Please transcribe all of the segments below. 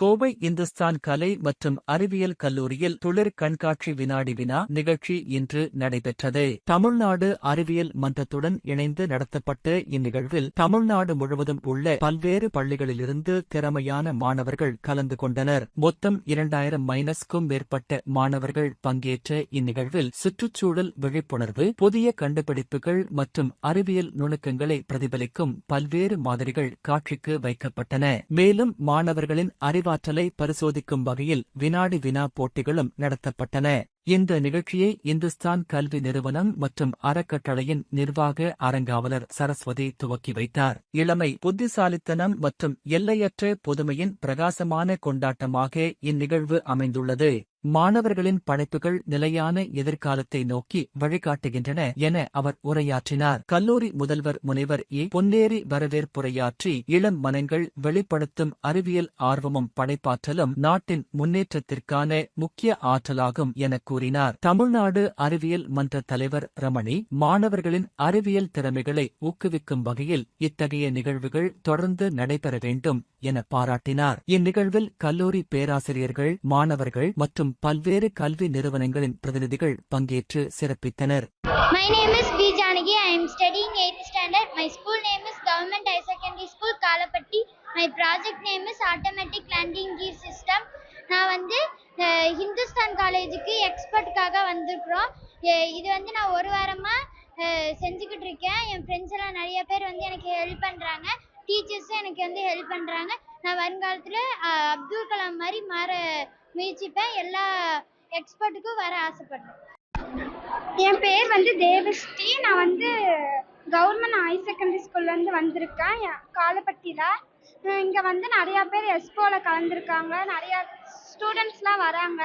கோவை இந்துஸ்தான் கலை மற்றும் அறிவியல் கல்லூரியில் துளிர் கண்காட்சி வினாடி வினா நிகழ்ச்சி இன்று நடைபெற்றது. தமிழ்நாடு அறிவியல் மன்றத்துடன் இணைந்து நடத்தப்பட்ட இந்நிகழ்வில் தமிழ்நாடு முழுவதும் உள்ள பல்வேறு பள்ளிகளிலிருந்து திறமையான மாணவர்கள் கலந்து கொண்டனர். மொத்தம் இரண்டாயிரம் மைனஸ்க்கும் மேற்பட்ட மாணவர்கள் பங்கேற்ற இந்நிகழ்வில் சுற்றுச்சூழல் விழிப்புணர்வு புதிய கண்டுபிடிப்புகள் மற்றும் அறிவியல் நுணுக்கங்களை பிரதிபலிக்கும் பல்வேறு மாதிரிகள் காட்சிக்கு வைக்கப்பட்டன. மேலும் மாணவர்களின் அறிவு அறிவாற்றலை பரிசோதிக்கும் வகையில் வினாடி வினா போட்டிகளும் நடத்தப்பட்டன. இந்த நிகழ்ச்சியை இந்துஸ்தான் கல்வி நிறுவனம் மற்றும் அறக்கட்டளையின் நிர்வாக அரங்காவலர் சரஸ்வதி துவக்கி வைத்தார். இளமை புத்திசாலித்தனம் மற்றும் எல்லையற்ற புதுமையின் பிரகாசமான கொண்டாட்டமாக இந்நிகழ்வு அமைந்துள்ளது. மாணவர்களின் படைப்புகள் நிலையான எதிர்காலத்தை நோக்கி வழிகாட்டுகின்றன என அவர் உரையாற்றினார். கல்லூரி முதல்வர் முனைவர் ஏ. பொன்னேரி வரவேற்புரையாற்றி இளம் மனங்கள் வெளிப்படுத்தும் அறிவியல் ஆர்வமும் படைப்பாற்றலும் நாட்டின் முன்னேற்றத்திற்கான முக்கிய ஆற்றலாகும் என கூறினார். தமிழ்நாடு அறிவியல் மன்ற தலைவர் ரமணி மாணவர்களின் அறிவியல் திறமைகளை ஊக்குவிக்கும் வகையில் இத்தகைய நிகழ்வுகள் தொடர்ந்து நடைபெற வேண்டும். என பாராட்டினார் இந்நிகழ்வில் கல்லூரி பேராசிரியர்கள் மாணவர்கள் மற்றும் பல்வேறு கல்வி நிறுவனங்களின் பிரதிநிதிகள் பங்கேற்று சிறப்பித்தனர் My name is B. Janagi. I am studying 8th standard. My school name is Government High Secondary School, Kalapatti. My project name is Automatic Landing Gear System. நான் வந்து ஹிந்துஸ்தான் காலேஜுக்கு எக்ஸ்பர்ட்காக வந்திருக்கிறோம் எ- இது வந்து நான் ஒரு வாரமாக செஞ்சுக்கிட்டு இருக்கேன் என் ஃப்ரெண்ட்ஸ் எல்லாம் நிறைய பேர் வந்து எனக்கு ஹெல்ப் பண்ணுறாங்க டீச்சர்ஸும் எனக்கு வந்து ஹெல்ப் பண்ணுறாங்க நான் வருங்காலத்தில் அப்துல் கலாம் மாதிரி மாற முயற்சிப்பேன். எல்லா எக்ஸ்பர்ட்டுக்கும் வர ஆசைப்படுறேன். என் பேர் வந்து தேவஸ்ரீ. நான் வந்து கவர்மெண்ட் ஹையர் செகண்டரி ஸ்கூல்லேருந்து வந்திருக்கேன். என் காலப்பட்டியில். இங்கே வந்து நிறையா பேர் எஸ்போவில் கலந்துருக்காங்க. நிறையா ஸ்டூடெண்ட்ஸ்லாம் வராங்க.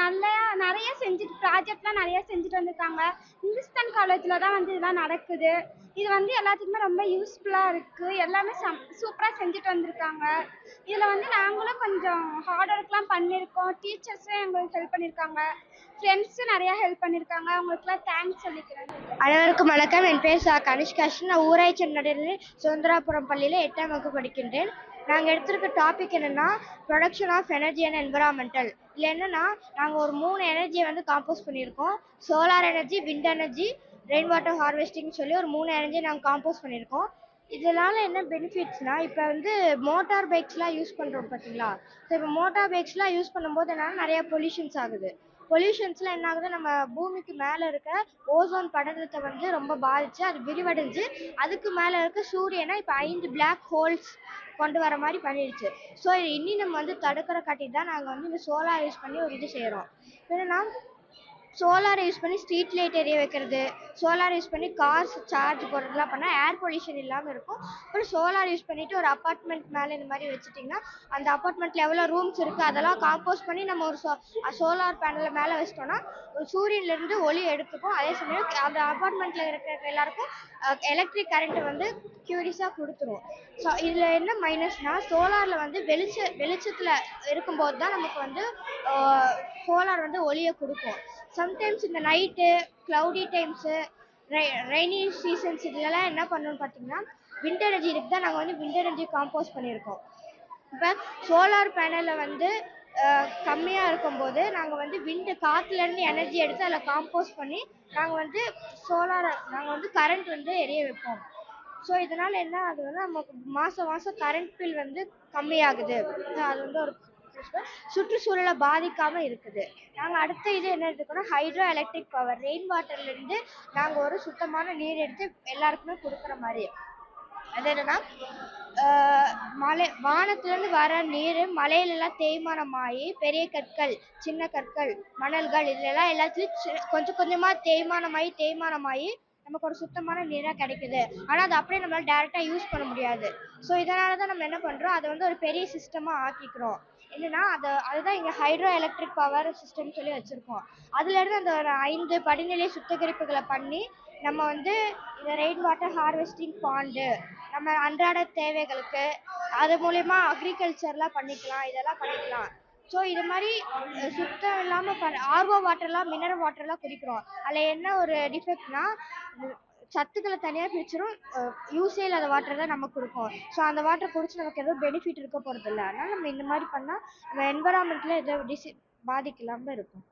நல்லா நிறைய செஞ்சுட்டு ப்ராஜெக்ட்லாம் நிறைய செஞ்சுட்டு வந்திருக்காங்க. இந்துஸ்தான் காலேஜில் தான் வந்து இதெல்லாம் நடக்குது. இது வந்து எல்லாத்துக்குமே ரொம்ப யூஸ்ஃபுல்லாக இருக்குது எல்லாமே சம் சூப்பராக செஞ்சுட்டு வந்திருக்காங்க. இதில் வந்து நாங்களும் கொஞ்சம் ஹார்ட் ஒர்க்லாம் பண்ணியிருக்கோம். டீச்சர்ஸும் எங்களுக்கு ஹெல்ப் பண்ணியிருக்காங்க. ஃப்ரெண்ட்ஸும் நிறையா ஹெல்ப் பண்ணியிருக்காங்க. அவங்களுக்குலாம் தேங்க்ஸ் சொல்லிக்கிறேன். அனைவருக்கும் வணக்கம். என் பேர் சா கனிஷ்காஷன் நான் ஊராட்சி நடுவில் சுதந்திராபுரம் பள்ளியில் எட்டாம் வகுப்பு படிக்கின்றேன். நாங்கள் எடுத்திருக்க டாபிக் என்னென்னா production of energy and environmental இதில் என்னென்னா நாங்கள் ஒரு மூணு எனர்ஜியை வந்து காம்போஸ் பண்ணியிருக்கோம். Solar energy wind energy rain water ஹார்வெஸ்டிங்னு சொல்லி ஒரு மூணு எனர்ஜியை நாங்கள் காம்போஸ் பண்ணியிருக்கோம். இதனால் என்ன பெனிஃபிட்ஸ்னால் இப்போ வந்து மோட்டார் பைக்ஸ்லாம் யூஸ் பண்ணுறோம் பார்த்தீங்களா ஸோ இப்போ மோட்டார் பைக்ஸ்லாம் யூஸ் பண்ணும்போது என்னென்னா நிறைய பொல்யூஷன்ஸ் ஆகுது. பொல்யூஷன்ஸ்லாம் என்ன ஆகுது? நம்ம பூமிக்கு மேலே இருக்க ஓசோன் படலத்தை வந்து ரொம்ப பாதிச்சு அது விரிவடைஞ்சு அதுக்கு மேலே இருக்க சூரியனை இப்போ ஐந்து பிளாக் ஹோல்ஸ் கொண்டு வர மாதிரி பண்ணிடுச்சு. ஸோ இது நம்ம வந்து தடுக்கிற காட்டி தான் நாங்கள் வந்து இந்த சோலார் யூஸ் பண்ணி ஒரு இது செய்கிறோம் என்னன்னா சோலார் யூஸ் பண்ணி ஸ்ட்ரீட் லைட் எரிய வைக்கிறது சோலார் யூஸ் பண்ணி கார்ஸ் சார்ஜ் போடுறதுலாம் பண்ணால் ஏர் பொல்யூஷன் இல்லாமல் இருக்கும். அப்புறம் சோலார் யூஸ் பண்ணிவிட்டு ஒரு அப்பார்ட்மெண்ட் மேலே இந்த மாதிரி வச்சுட்டிங்கன்னா அந்த அப்பார்ட்மெண்ட்டில் எவ்வளோ ரூம்ஸ் இருக்குது அதெல்லாம் காம்போஸ் பண்ணி நம்ம ஒரு சோ சோலார் பேனலை மேலே வச்சிட்டோம்னா சூரியன்லேருந்து ஒளி எடுத்துக்கும். அதே சமயம் அந்த அப்பார்ட்மெண்ட்டில் இருக்கிற எல்லாருக்கும் எலக்ட்ரிக் கரண்ட்டை வந்து க்யூரிஸாக கொடுத்துரும். ஸோ இதில் என்ன மைனஸ்னால் சோலாரில் வந்து வெளிச்ச வெளிச்சத்தில் இருக்கும்போது தான் நமக்கு வந்து சோலார் வந்து ஒளியை கொடுக்கும். சம்டைம்ஸ் இந்த நைட்டு க்ளவுடி டைம்ஸு ரெ ரெய்னி சீசன்ஸ் இதுலலாம் என்ன பண்ணணும்னு பார்த்தீங்கன்னா விண்ட் எனர்ஜி தான் நாங்கள் வந்து விண்ட் எனர்ஜி காம்போஸ் பண்ணியிருக்கோம். இப்போ சோலார் பேனலில் வந்து கம்மியாக இருக்கும்போது நாங்கள் வந்து விண்டு காற்றுலேருந்து எனர்ஜி எடுத்து அதில் காம்போஸ் பண்ணி நாங்கள் வந்து சோலாரை நாங்கள் வந்து கரண்ட் வந்து எரிய வைப்போம். ஸோ இதனால் என்ன ஆகுதுன்னா நமக்கு மாதம் மாதம் கரண்ட் பில் வந்து கம்மியாகுது. அது வந்து ஒரு சுற்றுச்சூழலை பாதிக்காமல் இருக்குது. நாங்கள் அடுத்த இது என்ன எடுத்துக்கோன்னா ஹைட்ரோ எலக்ட்ரிக் பவர் ரெயின் வாட்டர்லேருந்து நாங்கள் ஒரு சுத்தமான நீர் எடுத்து எல்லாருக்குமே கொடுக்குற மாதிரி. அது என்னன்னா மலை வானத்துலேருந்து வர நீர் மலையிலலாம் தேய்மானமாகி பெரிய கற்கள் சின்ன கற்கள் மணல்கள் இதுலலாம் எல்லாத்துலேயும் சி- கொஞ்சம் கொஞ்சமாக தேய்மானமாகி தேய்மானமாகி நமக்கு ஒரு சுத்தமான நீராக கிடைக்குது. ஆனால் அது அப்படியே நம்மளால் டேரெக்டாக யூஸ் பண்ண முடியாது. ஸோ இதனால தான் நம்ம என்ன பண்ணுறோம் அதை வந்து ஒரு பெரிய சிஸ்டமாக ஆக்கிக்கிறோம். என்னன்னா அதை அதுதான் இங்கே ஹைட்ரோ எலக்ட்ரிக் பவர் சிஸ்டம் சொல்லி வச்சுருக்கோம். அதுலேருந்து அந்த ஒரு ஐந்து படிநிலை சுத்திகரிப்புகளை பண்ணி நம்ம வந்து இந்த ரெயின் வாட்டர் ஹார்வெஸ்டிங் பாண்டு நம்ம அன்றாட தேவைகளுக்கு அது மூலயமா அக்ரிகல்ச்சர்லாம் பண்ணிக்கலாம் இதெல்லாம் பண்ணிக்கலாம். ஸோ இது மாதிரி சுத்தம் இல்லாமல் பண்ண ஆர்ஓ வாட்டர்லாம் மினரல் வாட்டர்லாம் குடிக்கிறோம். அதில் என்ன ஒரு டிஃபெக்ட்னா சத்துக்களை தனியாக பிரிச்சிடும் யூஸே இல்லாத வாட்டர் தான் நமக்கு கொடுக்கும் ஸோ அந்த வாட்டர் குடிச்சு நமக்கு எதுவும் பெனிஃபிட் இருக்க போகிறது இல்லை. அதனால் நம்ம இந்த மாதிரி பண்ணால் நம்ம என்வரான்மெண்ட்டில் எதுவும் டிசி பாதிக்கலாமல் இருக்கும்.